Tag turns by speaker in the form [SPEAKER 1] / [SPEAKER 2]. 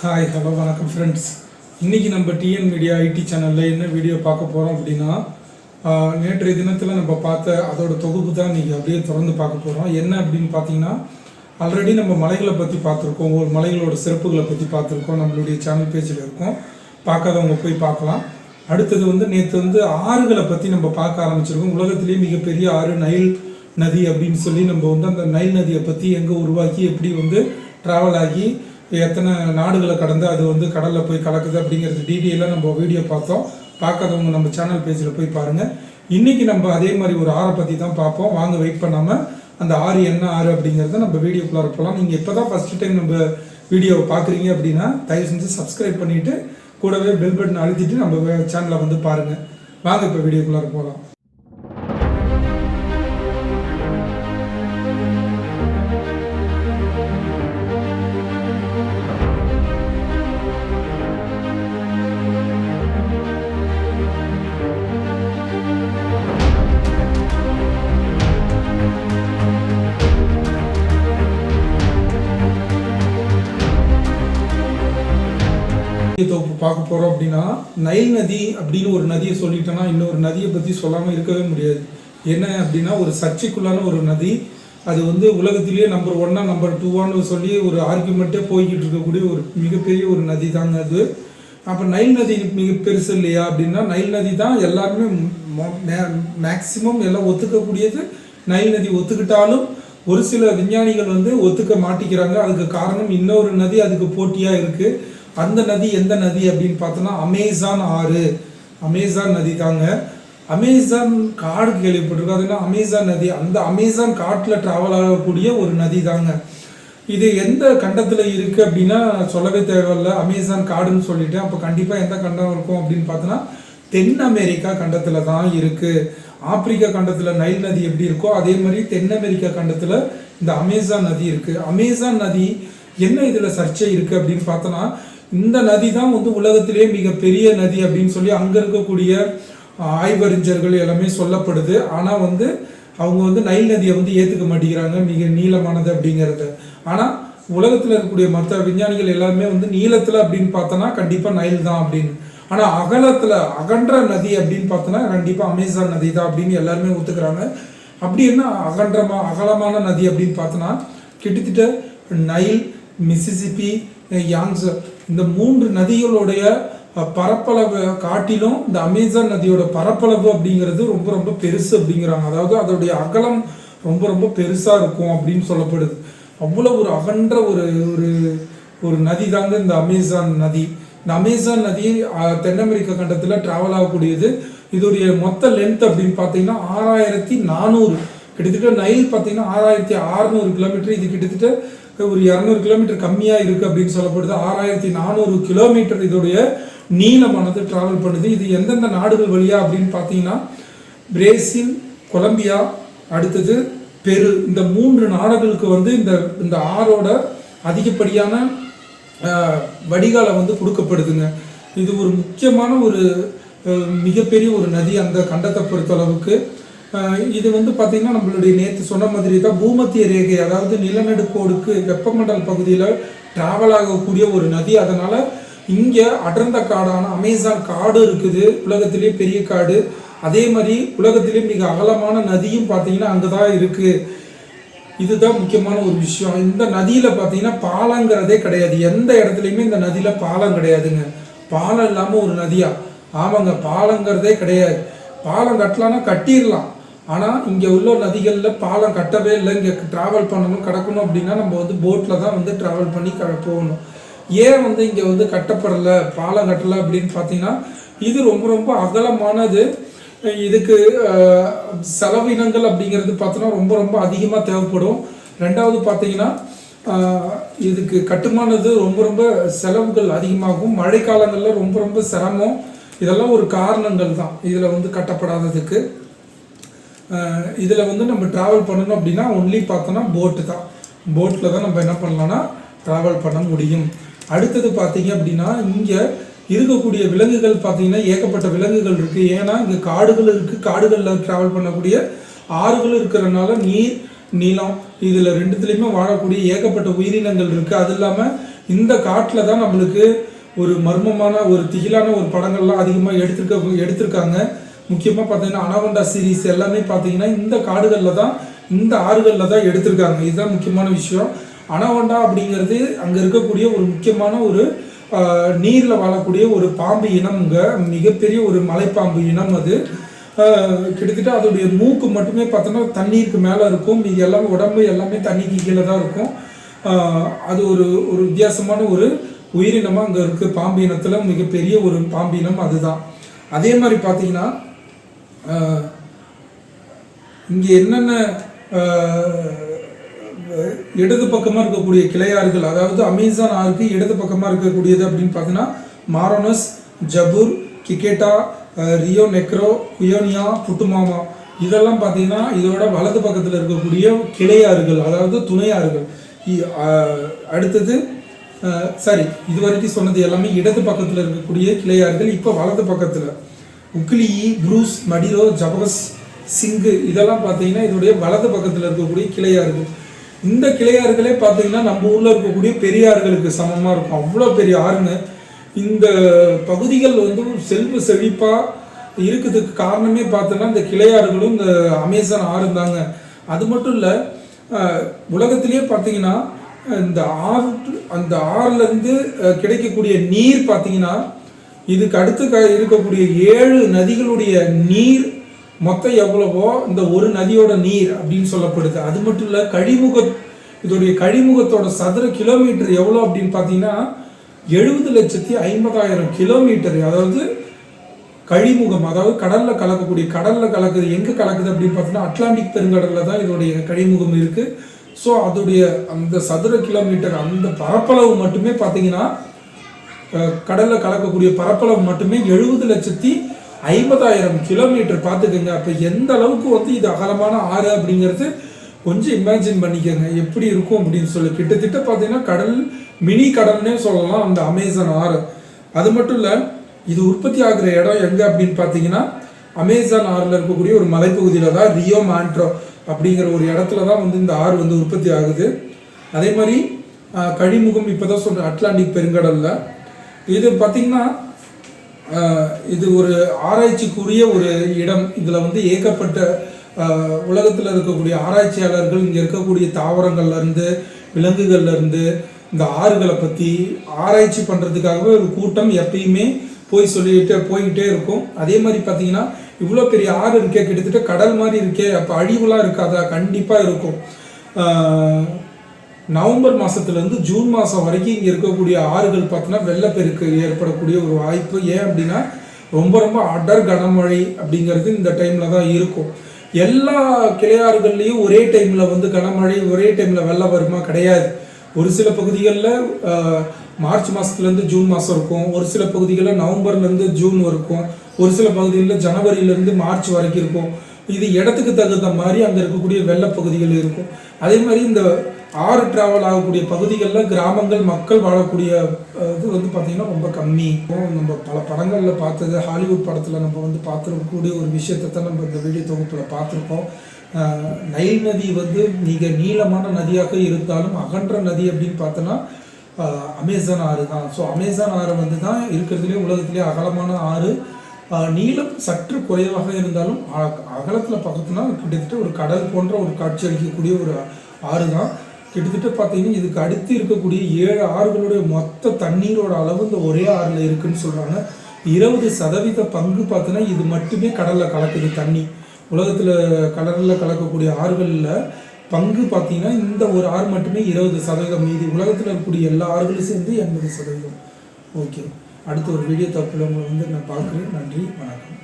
[SPEAKER 1] Hi hello வணக்கம் friends இன்றைக்கி நம்ம டிஎன் மீடியா ஐடி சேனலில் என்ன வீடியோ பார்க்க போகிறோம் அப்படின்னா நேற்றைய தினத்தில் நம்ம பார்த்த அதோட தொகுப்பு தான் நீங்கள் அப்படியே தொடர்ந்து பார்க்க போகிறோம் என்ன அப்படின்னு பார்த்தீங்கன்னா ஆல்ரெடி நம்ம மலைகளை பற்றி பார்த்துருக்கோம். ஒரு மலைகளோட சிறப்புகளை பற்றி பார்த்துருக்கோம். நம்மளுடைய சேனல் பேஜில் இருக்கும். பார்க்காதவங்க போய் பார்க்கலாம். அடுத்தது வந்து நேற்று வந்து ஆறுகளை பற்றி நம்ம பார்க்க ஆரம்பிச்சிருக்கோம். உலகத்திலேயே மிகப்பெரிய ஆறு நைல் நதி அப்படின்னு சொல்லி நம்ம வந்து அந்த நைல் நதியை பற்றி எங்கே உருவாக்கி எப்படி வந்து ட்ராவல் ஆகி எத்தனை நாடுகளை கடந்து அது வந்து கடலில் போய் கலக்குது அப்படிங்கிறது டீட்டெயிலாக நம்ம வீடியோ பார்த்தோம். பார்க்காதவங்க நம்ம சேனல் பேஜில் போய் பாருங்கள் இன்றைக்கி நம்ம அதே மாதிரி ஒரு ஆறை பற்றி தான் பார்ப்போம். வாங்க வெயிட் பண்ணாமல் அந்த ஆறு என்ன ஆறு அப்படிங்கிறத நம்ம வீடியோக்குள்ளார போகலாம் நீங்கள் இப்போ தான் ஃபஸ்ட்டு டைம் நம்ம வீடியோவை பார்க்குறீங்க அப்படின்னா தயவு செஞ்சு சப்ஸ்கிரைப் பண்ணிவிட்டு கூடவே பெல் பட்டன் அழுத்திட்டு நம்ம சேனலை வந்து பாருங்கள் வாங்க இப்போ வீடியோக்குள்ளார போகலாம் தொகுப்பு பார்க்க போகிறோம் அப்படின்னா நைல் நதி அப்படின்னு ஒரு நதியை சொல்லிட்டோன்னா இன்னொரு நதியை பற்றி சொல்லாமல் இருக்கவே முடியாது. என்ன அப்படின்னா ஒரு சர்ச்சைக்குள்ளான ஒரு நதி. அது வந்து உலகத்திலேயே நம்பர் ஒன்னா நம்பர் டூவான்னு சொல்லி ஒரு ஆர்குமெண்ட்டே போய்கிட்டு இருக்கக்கூடிய ஒரு மிகப்பெரிய ஒரு நதி தாங்க அது. அப்போ நைல் நதி மிக பெருசு இல்லையா அப்படின்னா நைல் நதி தான் எல்லாருமே மேக்சிமம் எல்லாம் ஒத்துக்கக்கூடியது. நைல் நதி ஒத்துக்கிட்டாலும் ஒரு சில விஞ்ஞானிகள் வந்து ஒத்துக்க மாட்டிக்கிறாங்க. அதுக்கு காரணம் இன்னொரு நதி அதுக்கு போட்டியாக இருக்குது அந்த நதி எந்த நதி அப்படின்னு பார்த்தோன்னா அமேசான் ஆறு. அமேசான் நதி தாங்க அமேசான் காடு கேள்விப்பட்டிருக்கோம். அதுனா அமேசான் நதி. அந்த அமேசான் காட்டில் ட்ராவல் ஆகக்கூடிய ஒரு நதி தாங்க இது எந்த கண்டத்தில் இருக்குது அப்படின்னா சொல்லவே தேவையில்ல. அமேசான் காடுன்னு சொல்லிட்டேன் அப்போ கண்டிப்பாக எந்த கண்டம் இருக்கும் அப்படின்னு பார்த்தோன்னா தென் அமெரிக்கா கண்டத்தில் தான் இருக்குது ஆப்பிரிக்கா கண்டத்தில் நைல் நதி எப்படி இருக்கோ அதே மாதிரி தென் அமெரிக்கா கண்டத்தில் இந்த அமேசான் நதி இருக்குது அமேசான் நதி என்ன இதில் சர்ச்சை இருக்குது அப்படின்னு பார்த்தோன்னா இந்த நதி தான் வந்து உலகத்திலேயே மிகப்பெரிய நதி அப்படின்னு சொல்லி அங்கே இருக்கக்கூடிய ஆய்வறிஞர்கள் எல்லாமே சொல்லப்படுது. ஆனால் வந்து அவங்க வந்து நைல் நதியை வந்து ஏற்றுக்க மாட்டேங்கிறாங்க மிக நீளமானது அப்படிங்கிறது. ஆனால் உலகத்தில் இருக்கக்கூடிய மற்ற விஞ்ஞானிகள் எல்லாருமே வந்து நீளத்தில் அப்படின்னு பார்த்தோன்னா கண்டிப்பாக நைல் தான் அப்படின்னு. ஆனால் அகலத்தில் அகன்ற நதி அப்படின்னு பார்த்தோன்னா கண்டிப்பாக அமேசான் நதி தான் அப்படின்னு எல்லாருமே ஒத்துக்கிறாங்க. அப்படி என்ன அகன்றமா அகலமான நதி அப்படின்னு பார்த்தோன்னா கிட்டத்தட்ட நைல் மிசிசிபி யாங்ஸ் இந்த மூன்று நதிகளுடைய பரப்பளவு காட்டிலும் இந்த அமேசான் நதியோட பரப்பளவு அப்படிங்கிறது ரொம்ப ரொம்ப பெருசு அப்படிங்கிறாங்க. அதாவது அதோடைய அகலம் ரொம்ப ரொம்ப பெருசாக இருக்கும் அப்படின்னு சொல்லப்படுது. அவ்வளோ ஒரு அகன்ற ஒரு ஒரு ஒரு நதி தாங்க இந்த அமேசான் நதி. இந்த அமேசான் நதி தென் அமெரிக்க கண்டத்தில் டிராவல் ஆகக்கூடியது. இதோடைய மொத்த லென்த் அப்படின்னு பார்த்தீங்கன்னா ஆறாயிரத்தி நானூறு. கிட்டத்தட்ட நைல் பார்த்தீங்கன்னா ஆறாயிரத்தி அறநூறு கிலோமீட்டர் இது கிட்டத்தட்ட ஒரு இரநூறு கிலோமீட்டர் கம்மியாக இருக்குது அப்படின்னு சொல்லப்படுது. ஆறாயிரத்தி நானூறு கிலோமீட்டர் இதோடைய நீளமானது டிராவல் பண்ணுது. இது எந்தெந்த நாடுகள் வழியா அப்படின்னு பார்த்தீங்கன்னா பிரேசில் கொலம்பியா அடுத்தது பெரு. இந்த மூன்று நாடுகளுக்கு வந்து இந்த இந்த ஆறோட அதிகப்படியான வடிகாலை வந்து கொடுக்கப்படுதுங்க. இது ஒரு முக்கியமான ஒரு மிகப்பெரிய ஒரு நதி அந்த கண்டத்தை பொறுத்தளவுக்கு. அளவுக்கு இது வந்து பார்த்திங்கன்னா நம்மளுடைய நேற்று சொன்ன மாதிரி தான் பூமத்திய ரேகை அதாவது நிலநடுக்கோடுக்கு வெப்பமண்டல பகுதியில் ட்ராவல் ஆகக்கூடிய ஒரு நதி. அதனால் இங்கே அடர்ந்த காடான அமேசான் காடு இருக்குது உலகத்திலே பெரிய காடு. அதே மாதிரி உலகத்திலே மிக அகலமான நதியும் பார்த்தீங்கன்னா அங்கே தான் இருக்குது இதுதான் முக்கியமான ஒரு விஷயம். இந்த நதியில் பார்த்தீங்கன்னா பாலங்கிறதே கிடையாது. எந்த இடத்துலையுமே இந்த நதியில் பாலம் கிடையாதுங்க. பாலம் இல்லாமல் ஒரு நதியா? ஆமாங்க பாலங்கிறதே கிடையாது. பாலம் கட்டலான்னா கட்டிடலாம். ஆனால் இங்கே உள்ள நதிகளில் பாலம் கட்டவே இல்லை. இங்கே ட்ராவல் பண்ணணும் கிடக்கணும் அப்படின்னா நம்ம வந்து போட்டில் தான் வந்து ட்ராவல் பண்ணி க போகணும். ஏன் வந்து இங்கே வந்து கட்டப்படலை பாலம் கட்டலை அப்படின்னு பார்த்தீங்கன்னா இது ரொம்ப ரொம்ப அகலமானது. இதுக்கு செலவினங்கள் அப்படிங்கிறது பார்த்தோன்னா ரொம்ப ரொம்ப அதிகமாக தேவைப்படும். ரெண்டாவது பார்த்தீங்கன்னா இதுக்கு கட்டுமானது ரொம்ப ரொம்ப செலவுகள் அதிகமாகும். மழைக்காலங்களில் ரொம்ப ரொம்ப சிரமம். இதெல்லாம் ஒரு காரணங்கள் தான். இதில் வந்து கட்டப்படாததுக்கு. இதில் வந்து நம்ம ட்ராவல் பண்ணணும் அப்படின்னா ஒன்லி பார்த்தோன்னா போட்டு தான். போட்டில் தான் நம்ம என்ன பண்ணலான்னா ட்ராவல் பண்ண முடியும். அடுத்தது பார்த்தீங்க அப்படின்னா இங்கே இருக்கக்கூடிய விலங்குகள் பார்த்தீங்கன்னா ஏகப்பட்ட விலங்குகள் இருக்குது ஏன்னா இங்கே காடுகள் இருக்குது காடுகளில் ட்ராவல் பண்ணக்கூடிய ஆறுகள் இருக்கிறனால நீர் நீளம் இதில் ரெண்டுத்துலேயுமே வாழக்கூடிய ஏகப்பட்ட உயிரினங்கள் இருக்குது அது இல்லாமல் இந்த காட்டில் தான் நம்மளுக்கு ஒரு மர்மமான ஒரு திகிலான ஒரு படங்கள்லாம் அதிகமாக எடுத்திருக்க எடுத்திருக்காங்க. முக்கியமாக பார்த்தீங்கன்னா அனவண்டா சீரிஸ் எல்லாமே பார்த்தீங்கன்னா இந்த காடுகளில் தான் இந்த ஆறுகளில் தான் எடுத்திருக்காங்க. இதுதான் முக்கியமான விஷயம். அனவண்டா அப்படிங்கிறது அங்கே இருக்கக்கூடிய ஒரு முக்கியமான ஒரு நீரில் வாழக்கூடிய ஒரு பாம்பு இனம்ங்க மிகப்பெரிய ஒரு மலைப்பாம்பு இனம் அது. கிட்டத்தட்ட அதோடைய மூக்கு மட்டுமே பார்த்தோன்னா தண்ணீருக்கு மேலே இருக்கும். இது எல்லாமே உடம்பு எல்லாமே தண்ணிக்கு கீழே தான் இருக்கும். அது ஒரு ஒரு வித்தியாசமான ஒரு உயிரினமாக அங்கே இருக்குது பாம்பு இனத்தில் மிகப்பெரிய ஒரு பாம்பு இனம் அதுதான். அதே மாதிரி பார்த்தீங்கன்னா இங்கே என்னென்ன இடது பக்கமாக இருக்கக்கூடிய கிளையாறுகள் அதாவது அமேசான் ஆறுக்கு இடது பக்கமாக இருக்கக்கூடியது அப்படின்னு பார்த்தீங்கன்னா மாரோனஸ் ஜபூர் கிகேட்டா ரியோ நெக்ரோ குயோனியா புட்டுமாமா. இதெல்லாம் பார்த்தீங்கன்னா இதோட வலது பக்கத்தில் இருக்கக்கூடிய கிளையாறுகள் அதாவது துணையாறுகள். இ- அடுத்தது சரி இது வரைக்கும் சொன்னது எல்லாமே இடது பக்கத்தில் இருக்கக்கூடிய கிளையாறுகள் இப்போ வலது பக்கத்தில். உக்லி ப்ரூஸ் மடிரோ ஜபகஸ் சிங்கு இதெல்லாம் பார்த்தீங்கன்னா இதனுடைய வலது பக்கத்தில் இருக்கக்கூடிய கிளையாறுகள். இந்த கிளையாறுகளே பார்த்தீங்கன்னா நம்ம ஊரில் இருக்கக்கூடிய பெரியாறுகளுக்கு சமமாக இருக்கும். அவ்வளோ பெரிய ஆறுங்க. இந்த பகுதிகள் வந்து செல்வ செழிப்பாக இருக்கிறதுக்கு காரணமே பார்த்தோன்னா இந்த கிளையாறுகளும் இந்த அமேசான் ஆறு தாங்க. அது மட்டும் இல்லை உலகத்திலேயே பார்த்தீங்கன்னா இந்த ஆறு அந்த ஆறுலேருந்து கிடைக்கக்கூடிய நீர் பார்த்தீங்கன்னா இதுக்கு அடுத்து க- இருக்கக்கூடிய ஏழு நதிகளுடைய நீர் மொத்தம் எவ்வளவோ இந்த ஒரு நதியோட நீர் அப்படின்னு சொல்லப்படுது. அது மட்டும் இல்லை கழிமுக இதோடைய கழிமுகத்தோட சதுர கிலோமீட்டர் எவ்வளோ அப்படின்னு பார்த்தீங்கன்னா எழுபது லட்சத்தி ஐம்பதாயிரம் கிலோமீட்டர். அதாவது கழிமுகம் அதாவது கடலில் கலக்கக்கூடிய கடலில் கலக்குது எங்கே கலக்குது அப்படின்னு பார்த்தீங்கன்னா அட்லாண்டிக் பெருங்கடலில் தான் இதோடைய கழிமுகம் இருக்குது ஸோ அதோடைய அந்த சதுர கிலோமீட்டர் அந்த பரப்பளவு மட்டுமே பார்த்தீங்கன்னா கடலில் கலக்கக்கூடிய பரப்பளவு மட்டுமே எழுபது லட்சத்தி ஐம்பதாயிரம் கிலோமீட்டர் பார்த்துக்கோங்க. அப்போ எந்த அளவுக்கு வந்து இது அகலமான ஆறு அப்படிங்கிறது கொஞ்சம் இமேஜின் பண்ணிக்கோங்க. எப்படி இருக்கும் அப்படின்னு சொல்லி. கிட்டத்தட்ட பார்த்தீங்கன்னா கடல் மினி கடல்னே சொல்லலாம். அந்த அமேசான் ஆறு. அது மட்டும் இல்லை இது உற்பத்தி ஆகிற இடம் எங்கே அப்படின்னு பார்த்தீங்கன்னா அமேசான் ஆறில் இருக்கக்கூடிய ஒரு மலைப்பகுதியில் தான் ரியோ மாண்ட்ரோ அப்படிங்கிற ஒரு இடத்துல தான் வந்து இந்த ஆறு வந்து உற்பத்தி ஆகுது. அதே மாதிரி கழிமுகம் இப்போ தான் சொல்கிறேன் அட்லாண்டிக் பெருங்கடலில் இது பார்த்திங்கன்னா இது ஒரு ஆராய்ச்சிக்குரிய ஒரு இடம். இதில் வந்து ஏகப்பட்ட உலகத்தில் இருக்கக்கூடிய ஆராய்ச்சியாளர்கள் இங்கே இருக்கக்கூடிய தாவரங்கள்லேருந்து விலங்குகள்லேருந்து இந்த ஆறுகளை பற்றி ஆராய்ச்சி பண்ணுறதுக்காகவே ஒரு கூட்டம் எப்பயுமே போய் சொல்லிட்டு போய்கிட்டே இருக்கும். அதே மாதிரி பார்த்தீங்கன்னா இவ்வளோ பெரிய ஆறு இருக்கே கிட்டத்தட்ட கடல் மாதிரி இருக்கே அப்போ அழிவுலாம் இருக்காதா? கண்டிப்பாக இருக்கும். நவம்பர் மாதத்துலேருந்து ஜூன் மாதம் வரைக்கும் இங்கே இருக்கக்கூடிய ஆறுகள் பார்த்தோன்னா வெள்ளப்பெருக்கு ஏற்படக்கூடிய ஒரு வாய்ப்பு. ஏன் அப்படின்னா ரொம்ப ரொம்ப அடர் கனமழை அப்படிங்கிறது இந்த டைமில் தான் இருக்கும். எல்லா கிளையாறுகள்லேயும் ஒரே டைமில் வந்து கனமழை ஒரே டைமில் வெள்ளம் வருமா கிடையாது. ஒரு சில பகுதிகளில் மார்ச் மாதத்துலேருந்து ஜூன் மாதம் இருக்கும். ஒரு சில பகுதிகளில் நவம்பர்லேருந்து ஜூன் இருக்கும் ஒரு சில பகுதிகளில் ஜனவரியிலேருந்து மார்ச் வரைக்கும் இருக்கும். இது இடத்துக்கு தகுந்த மாதிரி அங்கே இருக்கக்கூடிய வெள்ளப்பகுதிகள் இருக்கும். அதே மாதிரி இந்த ஆறு டிராவல் ஆகக்கூடிய பகுதிகளில் கிராமங்கள் மக்கள் வாழக்கூடிய இது வந்து பார்த்திங்கன்னா ரொம்ப கம்மி. இப்போ நம்ம பல படங்களில் பார்த்தது ஹாலிவுட் படத்தில் நம்ம வந்து பார்த்துருக்கக்கூடிய ஒரு விஷயத்தை தான் நம்ம இந்த வீடியோ தொகுப்பில் பார்த்துருக்கோம். நைல் நதி வந்து மிக நீளமான நதியாக இருந்தாலும் அகன்ற நதி அப்படின்னு பார்த்தோன்னா அமேசான் ஆறு தான். ஸோ அமேசான் ஆறு வந்து தான் இருக்கிறதுலே உலகத்திலே அகலமான ஆறு. நீளம் சற்று குறைவாக இருந்தாலும் அகலத்தில் பக்கத்துனா கிட்டத்தட்ட ஒரு கடல் போன்ற ஒரு காட்சி அளிக்கக்கூடிய ஒரு ஆறு தான். கிட்டத்தட்ட பார்த்தீங்கன்னா இதுக்கு அடுத்து இருக்கக்கூடிய ஏழு ஆறுகளுடைய மொத்த தண்ணீரோட அளவு இந்த ஒரே ஆறில் இருக்குன்னு சொல்கிறாங்க இருபது சதவீத பங்கு பார்த்தோன்னா இது மட்டுமே கடலில் கலக்குது தண்ணி. உலகத்தில் கடலில் கலக்கக்கூடிய ஆறுகளில் பங்கு பார்த்தீங்கன்னா இந்த ஒரு ஆறு மட்டுமே இருபது சதவீதம். மீதி உலகத்தில் இருக்கக்கூடிய எல்லா ஆறுகளும் சேர்ந்து எண்பது சதவீதம். ஓகே. அடுத்த ஒரு வீடியோ தப்பில் உங்களை வந்து நான் பார்க்குறேன். நன்றி. வணக்கம்.